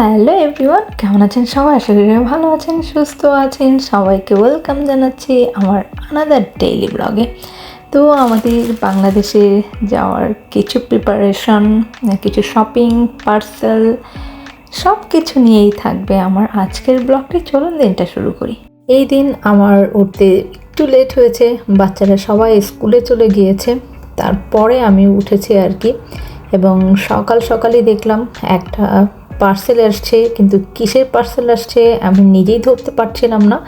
Hello everyone, কেমন আছেন সবাই? আশা করি ভালো আছেন, সুস্থ আছেন। সবাইকে ওয়েলকাম জানাচ্ছি আমার আনাদার ডেইলি ব্লগে তো আমাদের বাংলাদেশে যাওয়ার কিছু প্রিপারেশন কিছু শপিং পার্সেল সব কিছু নিয়েই থাকবে আমার আজকের ব্লগটি চলুন দিনটা শুরু করি। এই দিন আমার উঠতে একটু লেট হয়েছে, বাচ্চারা সবাই স্কুলে চলে গিয়েছে। তারপরে আমি উঠেছি আর কি। এবং সকাল সকালই দেখলাম একটা পার্সেল আসছে, কিন্তু কিসের পার্সেল আসছে আমি নিজেই ধরতে পারছিলাম না।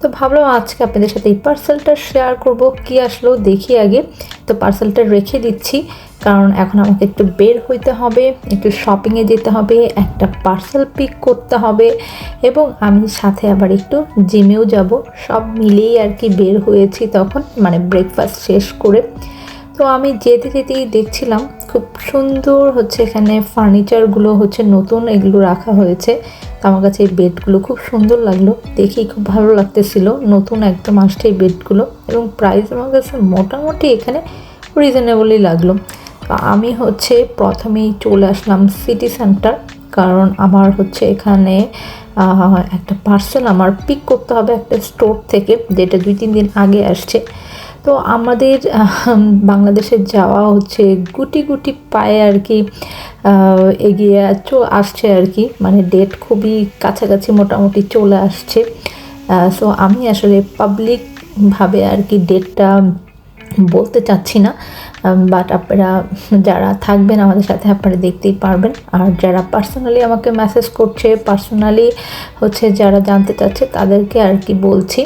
তো ভাবলাম আজকে আপনাদের সাথে এই পার্সেলটা শেয়ার করব, কি আসলো দেখি আগে। তো পার্সেলটা রেখে দিচ্ছি, কারণ এখন আমাকে একটু বের হইতে হবে, একটু শপিংয়ে যেতে হবে, একটা পার্সেল পিক করতে হবে, এবং আমি সাথে আবার একটু জিমেও যাব। সব মিলেই আর কি বের হয়েছি তখন মানে ব্রেকফাস্ট শেষ করে। তো আমি যেতে যেতেই দেখছিলাম খুব সুন্দর হচ্ছে এখানে ফার্নিচারগুলো হচ্ছে নতুন এগুলো রাখা হয়েছে। তো আমার কাছে এই বেডগুলো খুব সুন্দর লাগল দেখি খুব ভালো লাগতেছিল, নতুন একদম আসছে এই বেডগুলো এবং প্রাইস আমার কাছে মোটামুটি এখানে রিজনেবলই লাগল। আমি হচ্ছে প্রথমেই চলে আসলাম সিটি সেন্টার কারণ আমার হচ্ছে এখানে একটা পার্সেল আমার পিক করতে হবে একটা স্টোর থেকে, যেটা দুই তিন দিন আগে আসছে। তো আমাদের বাংলাদেশে যাওয়া হচ্ছে গুটি গুটি পায়ে আর কি এগিয়ে আসছে আর কি মানে ডেট খুবই কাছাকাছি মোটামুটি চলে আসছে। সো আমি আসলে পাবলিকভাবে আর কি ডেটটা বলতে চাচ্ছি না বাট আপনারা যারা থাকবেন আমাদের সাথে আপনারা দেখতেই পারবেন। আর যারা পার্সোনালি আমাকে মেসেজ করছে পার্সোনালি হচ্ছে যারা জানতে চাচ্ছে তাদেরকে আর কি বলছি।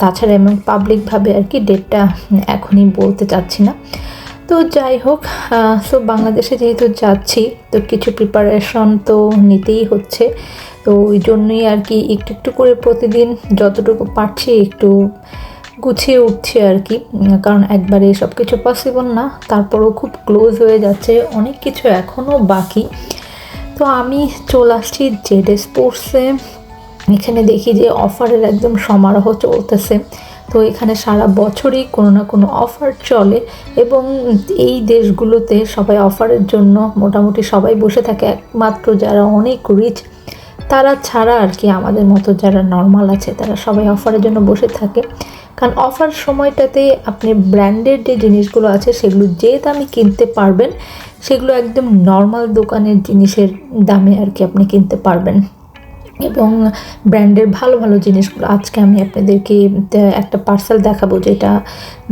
তাছাড়া এবং পাবলিকভাবে আর কি ডেটটা এখনই বলতে চাচ্ছি না। তো যাই হোক সো বাংলাদেশে যেহেতু যাচ্ছি, তো কিছু প্রিপারেশন তো নিতেই হচ্ছে। তো ওই জন্যই আর কি একটু একটু করে প্রতিদিন যতটুকু পারছি একটু গুছিয়ে উঠছে আর কি। কারণ একবারে সব কিছু পসিবল না, তারপরও খুব ক্লোজ হয়ে যাচ্ছে, অনেক কিছু এখনও বাকি। তো আমি চলে আসছি জেড স্পোর্টসে এখানে দেখি যে অফারের একদম সমারোহ চলতেছে। তো এখানে সারা বছরই কোনো না কোনো অফার চলে এবং এই দেশগুলোতে সবাই অফারের জন্য মোটামুটি সবাই বসে থাকে, একমাত্র যারা অনেক রিচ তারা ছাড়া আর কি আমাদের মতো যারা নর্মাল আছে, তারা সবাই অফারের জন্য বসে থাকে। কারণ অফার সময়টাতে আপনি ব্র্যান্ডেড যে জিনিসগুলো আছে, সেগুলো যে দামে কিনতে পারবেন, সেগুলো একদম নর্মাল দোকানের জিনিসের দামে আর কি আপনি কিনতে পারবেন। এবং ব্র্যান্ডের ভালো ভালো জিনিসগুলো, আজকে আমি আপনাদেরকে একটা পার্সেল দেখাবো যেটা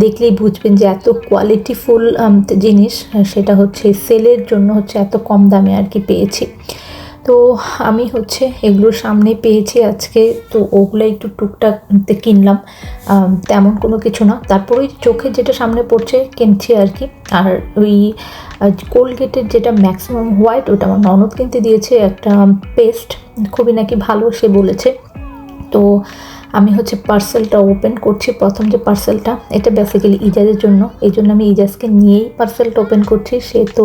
দেখলেই বুঝবেন যে এত কোয়ালিটিফুল জিনিস, সেটা হচ্ছে সেলের জন্য হচ্ছে এত কম দামে আর কি পেয়েছি। তো আমি হচ্ছে এগুলোর সামনে পেয়েছি আজকে। তো ওগুলো একটু টুকটাক কিনলাম। তেমন কোনো কিছু না। তারপর ওই চোখে যেটা সামনে পড়ছে কিনছি আর কি। আর ওই কোলগেটের যেটা ম্যাক্সিমাম হোয়াইট, ওটা আমার ননদ কিনতে দিয়েছে একটা পেস্ট। খুবই নাকি ভালো সে বলেছে। তো আমি হচ্ছে পার্সেলটা ওপেন করছি। প্রথম যে পার্সেলটা, এটা বেসিক্যালি ইজাজের জন্য। এই জন্য আমি ইজাজকে নিয়েই পার্সেলটা ওপেন করছি। সে তো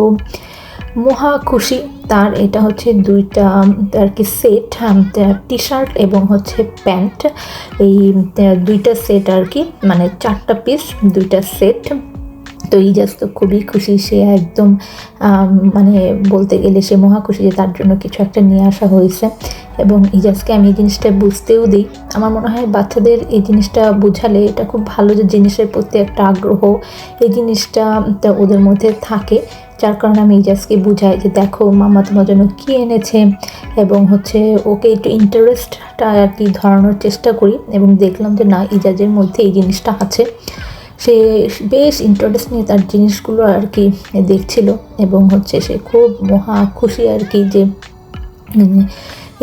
মহা খুশি। তার এটা হচ্ছে দুইটা আর কি সেট টি শার্ট এবং হচ্ছে প্যান্ট এই দুইটা সেট আর কি মানে চারটা পিস দুইটা সেট তো ইজাজ তো খুবই খুশি, সে একদম মানে বলতে গেলে সে মহা খুশি যে তার জন্য কিছু একটা নিয়ে আসা হয়েছে। এবং ইজাজকে আমি এই জিনিসটা বুঝতেও দিই। আমার মনে হয় বাচ্চাদের এই জিনিসটা বোঝালে এটা খুব ভালো যে জিনিসের প্রতি একটা আগ্রহ, এই জিনিসটা ওদের মধ্যে থাকে। যার কারণে আমি ইজাজকে বুঝাই যে দেখো, মামা তোমার জন্য কী এনেছে এবং হচ্ছে ওকে একটু ইন্টারেস্টটা আর কি ধরানোর চেষ্টা করি এবং দেখলাম যে না, ইজাজের মধ্যে এই জিনিসটা আছে। সে বেশ ইন্টারেস্ট নিয়ে তার জিনিসগুলো আর কি দেখছিল এবং হচ্ছে সে খুব মহা খুশি আর কি যে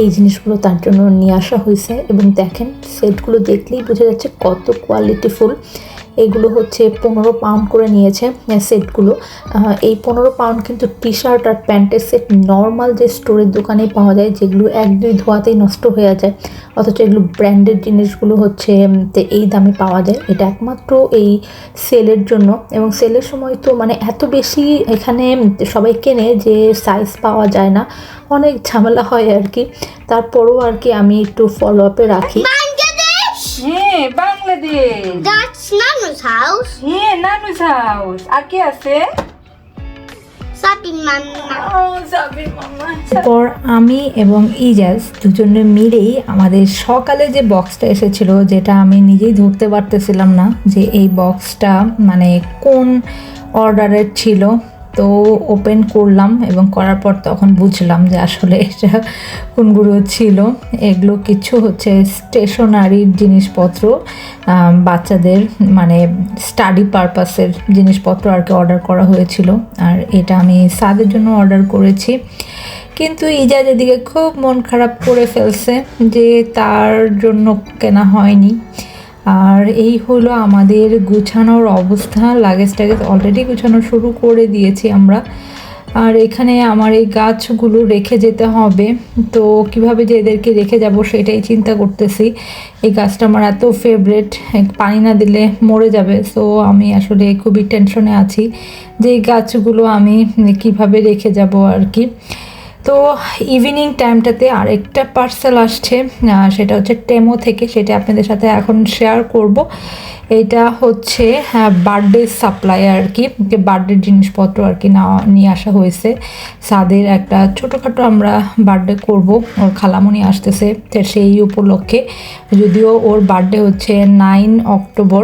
এই জিনিসগুলো তার জন্য নিয়ে আসা হয়েছে। এবং দেখেন, সেটগুলো দেখলেই বোঝা যাচ্ছে কত কোয়ালিটিফুল এগুলো হচ্ছে পনেরো পাউন্ড করে নিয়েছে সেটগুলো। এই পনেরো পাউন্ড কিন্তু টি শার্ট আর প্যান্টের সেট নর্মাল যে স্টোরের দোকানে পাওয়া যায় যেগুলো এক দুই ধোয়াতেই নষ্ট হয়ে যায়। অথচ এগুলো ব্র্যান্ডেড জিনিসগুলো হচ্ছে এই দামে পাওয়া যায়। এটা একমাত্র এই সেলের জন্য। এবং সেলের সময় তো মানে এত বেশি এখানে সবাই কেনে যে সাইজ পাওয়া যায় না। অনেক ঝামেলা হয় আর কি। তারপরও আর কি আমি একটু ফলো আপে রাখি! হ্যাঁ বাংলাদেশ That's Nana's house. হ্যাঁ নানুস হাউস আর কি আছে? Sabin Mama. পর আমি এবং ইজাজ দুজনে মিলেই আমাদের সকালে যে বক্সটা এসেছিল যেটা আমি নিজেই ধরতে পারতেছিলাম না যে এই বক্সটা মানে কোন অর্ডারের ছিল। তো ওপেন করলাম এবং করার পর তখন বুঝলাম যে আসলে এটা কোনগুলো ছিল। এগুলো কিছু হচ্ছে স্টেশনারি জিনিসপত্র বাচ্চাদের মানে স্টাডি পারপাসের জিনিসপত্র আর কি অর্ডার করা হয়েছিল। আর এটা আমি সাদের জন্য অর্ডার করেছি। কিন্তু ইজাজ এদিকে খুব মন খারাপ করে ফেলছে যে তার জন্য কেনা হয়নি। আর এই হলো আমাদের গুছানোর অবস্থা লাগেজ টাগেজ অলরেডি গুছানো শুরু করে দিয়েছি আমরা। আর এখানে আমার এই গাছগুলো রেখে যেতে হবে। তো কীভাবে যে এদেরকে রেখে যাব সেটাই চিন্তা করতেছি। এই গাছটা আমার এত ফেভারেট পানি না দিলে মরে যাবে। সো আমি আসলে খুবই টেনশনে আছি যে এই গাছগুলো আমি কীভাবে রেখে যাব আর কি। তো ইভিনিং টাইমটাতে আরেকটা পার্সেল আসছে সেটা হচ্ছে টেমো থেকে, সেটা আপনাদের সাথে এখন শেয়ার করব। এটা হচ্ছে হ্যাঁ বার্থডে সাপ্লাই আর কি, যে বার্থডে জিনিসপত্র আর কি নেওয়া, নিয়ে আসা হয়েছে। সাদের একটা ছোটোখাটো আমরা বার্থডে করব, ওর খালামণি আসতেছে সেই উপলক্ষে। যদিও ওর বার্থডে হচ্ছে নাইন অক্টোবর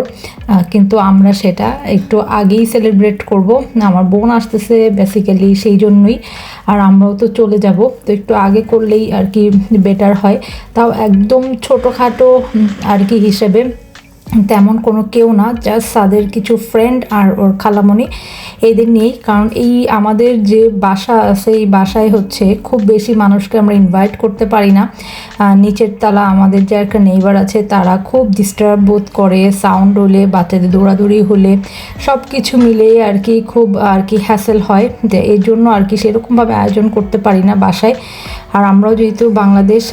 কিন্তু আমরা সেটা একটু আগেই সেলিব্রেট করব। আমার বোন আসতেছে বেসিক্যালি সেই জন্যই, আর আমরাও তো চলে যাব। তো একটু আগে করলেই আর কি বেটার হয়। তাও একদম ছোটোখাটো আর কি হিসেবে তেমন কোনো কেউ না জাস্ট তাদের কিছু ফ্রেন্ড আর ওর খালামণি। এদের নিয়েই, কারণ এই আমাদের যে বাসা আছে এই বাসায় হচ্ছে খুব বেশি মানুষকে আমরা ইনভাইট করতে পারি না। নিচের তলা আমাদের যে একটা নেইবার আছে, তারা খুব ডিস্টার্ব বোধ করে সাউন্ড হলে, বাচ্চাদের দৌড়াদৌড়ি হলে সব কিছু মিলে আর কি খুব আর কি হ্যাসেল হয়। যে এই জন্য আর কি সেরকমভাবে আয়োজন করতে পারি না বাসায়। আর আমরাও যেহেতু বাংলাদেশ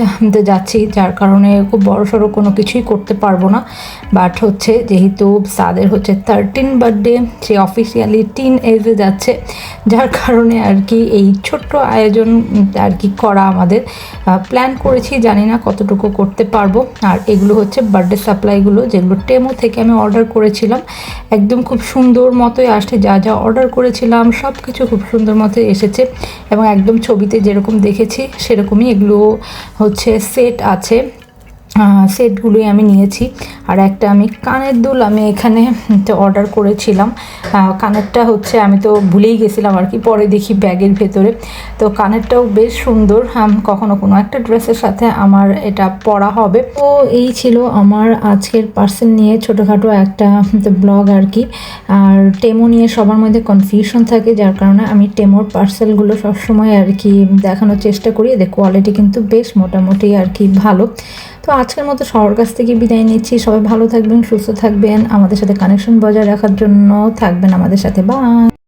যাচ্ছি, যার কারণে খুব বড় সড়ো কোনো কিছুই করতে পারব না। বাট হচ্ছে যেহেতু তাদের হচ্ছে থার্টিন বার্থডে সে অফিসিয়ালি টিন এজে যাচ্ছে। যার কারণে আর কি এই ছোট্ট আয়োজন আর কি করা আমাদের প্ল্যান করেছি। জানি না কতটুকু করতে পারব। আর এগুলো হচ্ছে বার্থডে সাপ্লাইগুলো যেগুলো টেমো থেকে আমি অর্ডার করেছিলাম। একদম খুব সুন্দর মতোই আসছে, যা যা অর্ডার করেছিলাম সব কিছু খুব সুন্দর মতোই এসেছে। এবং একদম ছবিতে যেরকম দেখেছি সেরকমই এগুলো হচ্ছে সেট আছে। সেটগুলোই আমি নিয়েছি। আর একটা আমি কানের দুল আমি এখানে অর্ডার করেছিলাম। কানেরটা হচ্ছে আমি তো ভুলেই গেছিলাম আর কি, পরে দেখি ব্যাগের ভেতরে। তো কানেরটাও বেশ সুন্দর। কখনো কোনো একটা ড্রেসের সাথে আমার এটা পরা হবে। তো এই ছিল আমার আজকের পার্সেল নিয়ে ছোটোখাটো একটা ব্লগ আর কি। আর টেমো নিয়ে সবার মধ্যে কনফিউশন থাকে, যার কারণে আমি টেমোর পার্সেলগুলো সবসময় আর কি দেখানোর চেষ্টা করি। এদের কোয়ালিটি কিন্তু বেশ মোটামুটি আর কি ভালো। তো আজকের মতো সবার কাছ থেকে বিদায় নিচ্ছি। সবাই ভালো থাকবেন, সুস্থ থাকবেন। আমাদের সাথে কানেকশন বজায় রাখার জন্য থাকবেন আমাদের সাথে। বা